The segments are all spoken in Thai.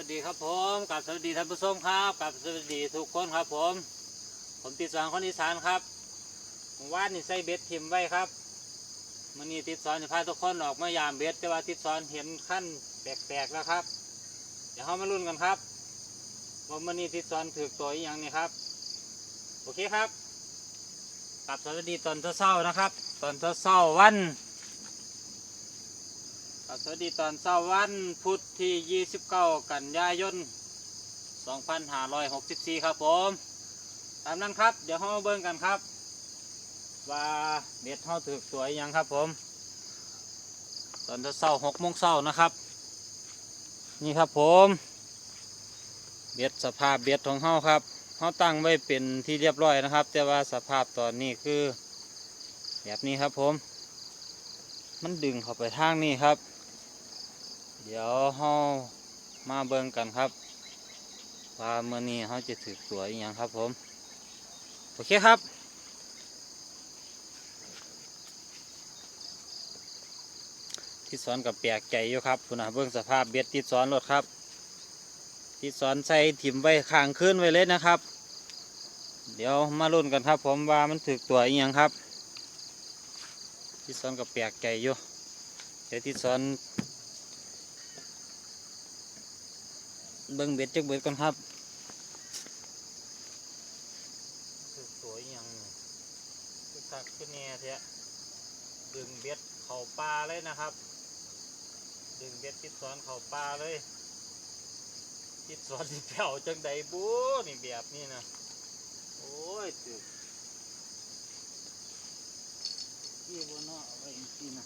วัสดีครับผมกับสวัสดีท่านผู้ชมครับกับสวัสดีทุกคนครับผม ผมติดสอนคนอีสานครับว่านนี่ใส่เบ็ดทิมไว้ครับมันนี่ติดสอนจะพาทุกคนออกมายามเบ็ดแต่ว่าติดสอนเห็นขั้นแปลกๆแล้วครับ เดี๋ยวเรามาลุ้นกันครับว่ามันนี่ติดสอนถือตัวอย่างนี้ครับ โอเคครับกับสวัสดีตอนเช้าๆนะครับ ตอนเช้าๆวันครับ สวัสดีตอนเช้าวันพุธที่ 29 กันยายน 2564 ครับผม ตามนั้นครับ เดี๋ยวเราเบิ่งกันครับ ว่าเบ็ดเฮาถือสวยยังครับผม ตอนเช้า6โมงเช้านะครับ นี่ครับผม เบ็ดสภาพเบ็ดของเฮาครับเฮาตั้งไว้เป็นที่เรียบร้อยนะครับ แต่ว่าสภาพตอนนี้คือ แบบนี้ครับผม มันดึงเข้าไปทางนี้ครับ เดี๋ยวเฮามาเบิ่งกันครับว่าเมื่อนี้เฮาจะถือตัวอหย่างครับผม โอเคครับ ที่สอนกับแปลกใจอยู่ครับคุณนะเบิ่งสภาพเบ็ดที่สอนรถครับ ที่สอนใส่ถิ่มไว้ข้างขึ้นไว้เลยนะครับ เดี๋ยวมาลุ้นกันครับผมว่ามันถือตัวอหย่างครับ ที่สอนกับแปลกใจอยู่เดี๋ยวที่สอน เบิ่งเบ็ดจักเบ็ดก่อนครับคือสวยยังคือคักคือแน่เถอะดึงเบ็ดเข่าปลาเลยนะครับ ดึงเบ็ดติดสอนเข่าปลาเลยติดสอนที่แผ่วจังใดบูนี่แบบนี้นะโอ้ยตึกยี่บนเนาะเอาไว้อีกทีนะ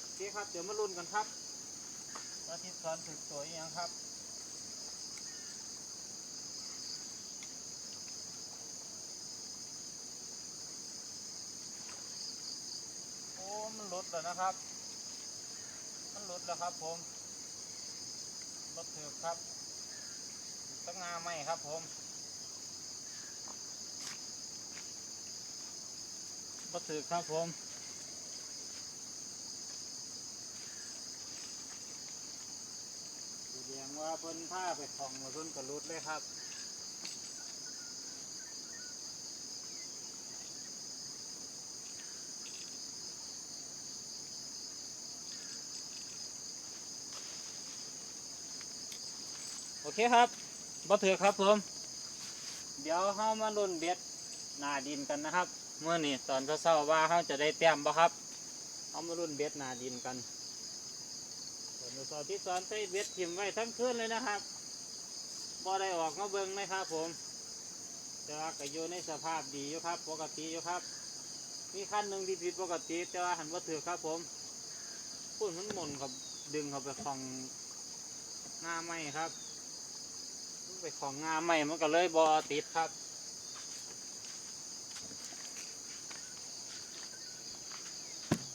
โอเคครับ เดี๋ยวมาลุ้นกันครับ ว่าทิศสอนถึกสวยยังครับโอ้มันหลุดแล้วนะครับ มันหลุดแล้วครับผมรถถือครับตั้งงาไหมครับผมรถถือครับผม สดงว่าเพิ่นผ้าไปของมาเพิ่นกระลุดเลยครับโอเคครับบ่ถือครับผม เดี๋ยวเฮามาลุ่นเบ็ดหน้าดินกันนะครับ เมื่อนี้ตอนเช้าๆว่าเฮาจะได้แต้มบ่ครับเฮามาลุ่นเบ็ดหน้าดินกัน ผมสอนที่สอนใส่เบ็ดถิ่มไว้ทั้งคืนเลยนะครับบ่ได้ออกมาเบิ่งนะครับผมแต่ว่าก็อยู่ในสภาพดีอยู่ครับปกติอยู่ครับมีขั้นหนึ่งที่ผิดปกติ แต่ว่าหันว่าถือครับผมพูดมันหมุนครับดึงเขาไปของงาไม้ครับไปของงาไม้มันก็เลยบอติดครับ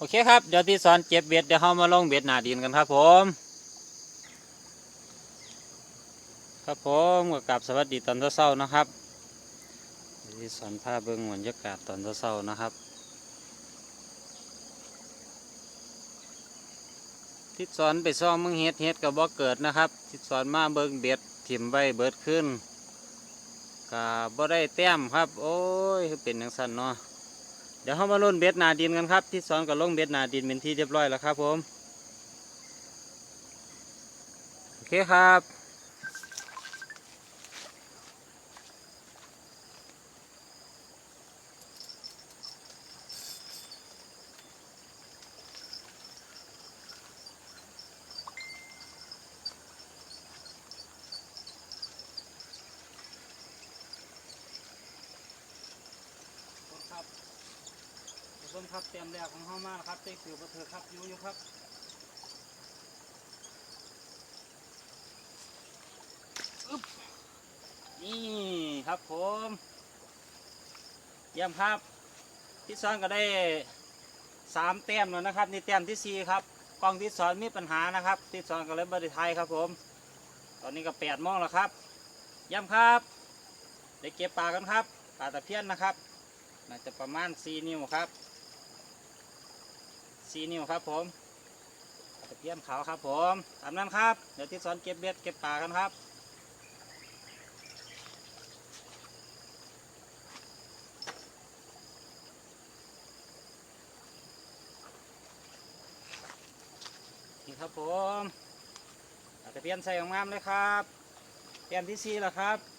โอเคครับ เดี๋ยวที่สอนเจ็บเบ็ดเดี๋ยวเรามาลงเบ็ดหนาดินกันครับผม ครับผมก็กลับสวัสดีตอนเช้าๆนะครับที่สอนพาเบิ้งบรรยากาศตอนเช้าๆนะครับ ที่สอนไปซ่อมมึงเฮ็ดเฮ็ดกับบ่เกิดนะครับ ที่สอนมาเบิ้งเบ็ดถิ่มใบเบิดขึ้นกับบ่ได้แต้มครับ โอ้ยเป็นอย่างสั้นเนาะ เดี๋ยวเรามาล่นเบ็ดนาดินกันครับ ที่สอนกับลงเบ็ดนาดินเป็นที่เรียบร้อยแล้วครับผม โอเคครับ ครับเตรียมแรกของห้องมาแล้วครับเต้คือประเถือครับยู่อยู่ครับอึ๊บนี่ครับผมเยี่ยมครับที่สอนก็ได้สามแต้มแล้วนะครับนี่แต้มที่สี่ครับกล้องที่สอนมีปัญหานะครับ ที่สอนก็เลยบริไทยครับผม ตอนนี้ก็แปดโมงแล้วครับเยี่ยมครับได้เก็บปลากันครับปลาตะเพียนนะครับน่าจะประมาณ4นิ้วครับ 4นิ้วครับผมตะเยี่ยมขาวครับผมตามนั้นครับ เดี๋ยวที่สอนเก็บเบ็ดเก็บปลากันครับนี่ครับผมอาจจะเปลี่ยนใส่งามเลยครับเตรียมที่ซีแล้วครับ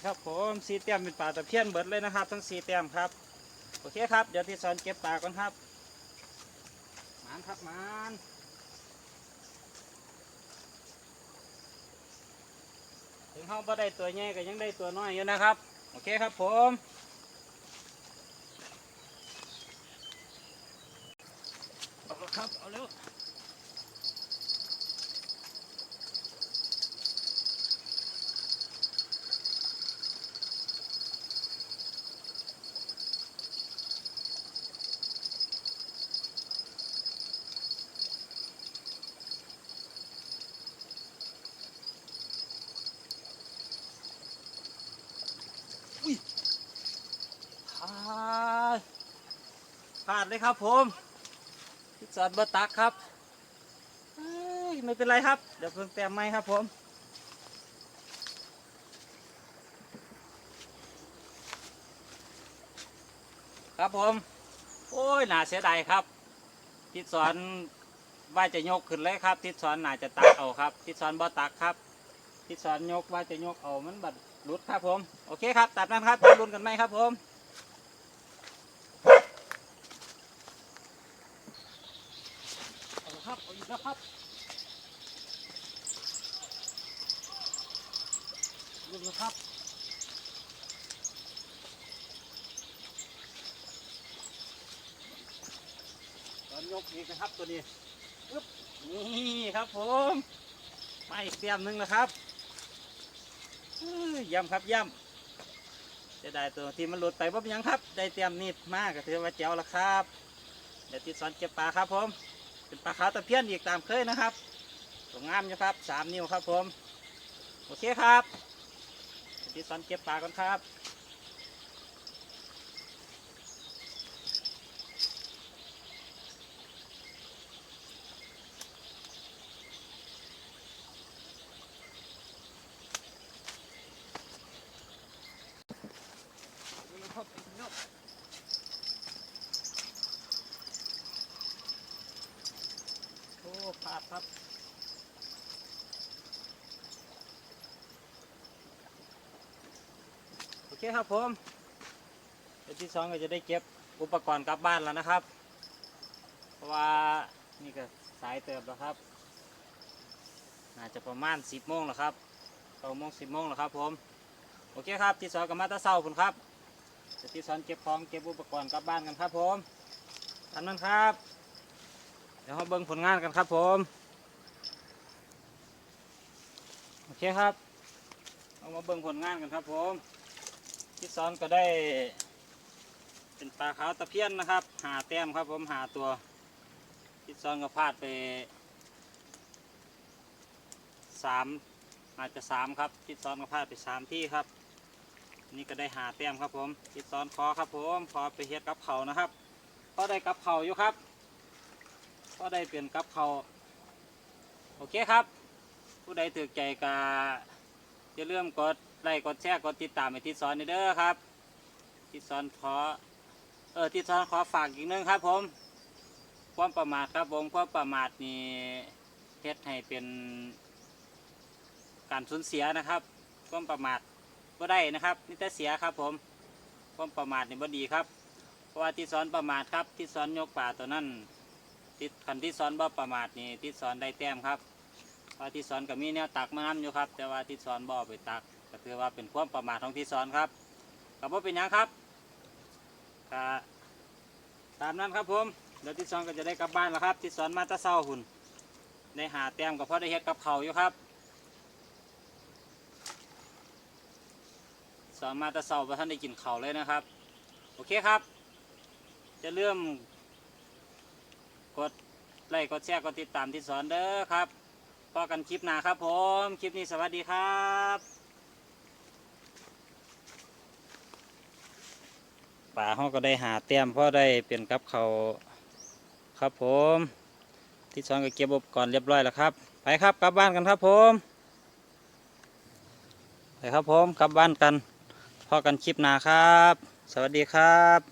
นี่ครับผมสีเตรียมเป็นปลาตะเพียนเบิดเลยนะครับ ทั้งสีเตรียมครับ โอเคครับ เดี๋ยวที่สอนเก็บปลาก่อนครับมานครับมานถึงห้องบ่ได้ตัวใหญ่ก็ยังได้ตัวน้อยอยู่นะครับ โอเคครับผมเอาละครับ เอาเร็ว เลยครับผมพิจารณ์บตักครับไม่เป็นไรครับ เดี๋ยวเพิ่งแต้มไม้ครับผมครับผม โอ้ยน่าเสียดายครับ ทิศสอนว่าจะยกขึ้นเลยครับ ทิศสอนน่าจะตักเอาครับ ทิศสอนบ่ตักครับ ทิศสอนยกว่าจะยกเอามันบัดหลุดครับผม โอเคครับ ตัดนั้นครับไปลุ้นกันไหมครับผม ครับเอาอีกแล้วครับลุ้นะครับตอนยกอีกนะครับตัวนี้ปึ๊บนี่ครับผมมาอีกเตรียมหนึ่งนะครับเอ้ยย่ำครับย่ำจะได้ตัวที่มันหลุดไปว่าเป็นยังครับ ได้เตรียมนี่มากก็ถือว่าเจ๋วแล้วครับเดี๋ยวติดสอนเก็บปลาครับผม เป็นปลาขาวตะเพียนอีกตามเคยนะครับสวยงามนะครับสามนิ้วครับผม โอเคครับเดี๋ยวติดสอนเก็บปลาก่อนครับ โอ้พลาด ครับโอเคครับผมเดี๋ยวที่สองก็จะได้เก็บอุปกรณ์กลับบ้านแล้วนะครับ เพราะว่านี่ก็สายเติบแล้วครับน่าจะประมาณสิบโมงแล้วครับเก้าโมงสิบโมงแล้วครับผมโอเคครับที่สองกับมาตาเศร้าคุณครับเดี๋ยวที่สอนเก็บของเก็บอุปกรณ์กลับบ้านกันครับผมทำนั้นครับ เดี๋ยวเราเบิ่งผลงานกันครับผม โอ เคครับเอามาเบิ่งผลงานกันครับผมที่สอนก็ได้ เป็นปลาขาวตะเพียนนะครับ หาแต้มครับผมหาตัวที่สอนก็พลาดไปสามอาจจะสามครับที่สอนก็พลาดไปสามที่ครับ นี่ก็ได้หาแต้มครับผมที่สอนขอครับผมขอไปเฮ็ดกับเขานะครับพอได้กับเขาอยู่ครับ ก็ได้เปลี่ยนกับเขาโอเคครับ ผู้ใดถือใจกาจะเริ่าลืมกดไลค์กดแชร์กดติดตามไปที่สอนเด้อครับที่สอนขอเออที่สอนขอฝากอีกหนึงครับผม ความประมาทครับผมความประมาทนี่เฮ็ดให้เป็นการสูญเสียนะครับความประมาทก็ได้นะครับนี่แต่เสียครับผมความประมาทนี่บ่ดีครับ เพราะว่าที่สอนประมาทครับที่สอนยกป่าตัวนั้นทิศคันที่สอนบ่ประมาทนี่ที่สอนได้แต้มครับ ว่าที่สอนก็มีแนวตักมานํอยู่ครับ แต่ว่าที่สอนบ่อไปตัก ก็ถือว่าเป็นความประมาทของที่สอนครับก็บ่เป็นยังครับก็ตามนั้นครับผมเดี๋ยวที่สอนก็จะได้กลับบ้านแล้วครับ ที่สอนมาตะเศร้าหุ่นได้หาแต้มก็เพราะได้เฮ็ดกับเขาอยู่ครับสอนมาตะเศร้าพราะท่านได้กินเขาเลยนะครับ โอเคครับ จะเริ่มกดไลค์กดแชร์กดติดตามที่สอนเด้อครับ พอกันคลิปหน้าครับผม คลิปนี้สวัสดีครับป่าเขาก็ได้หาแต้มพราะได้เป็นกับเขาครับผม ที่สองก็เก็บอุปกรณ์เรียบร้อยแล้วครับ ไปครับกลับบ้านกันครับผมไปครับผมกลับบ้านกันพอกันคลิปหน้าครับ สวัสดีครับ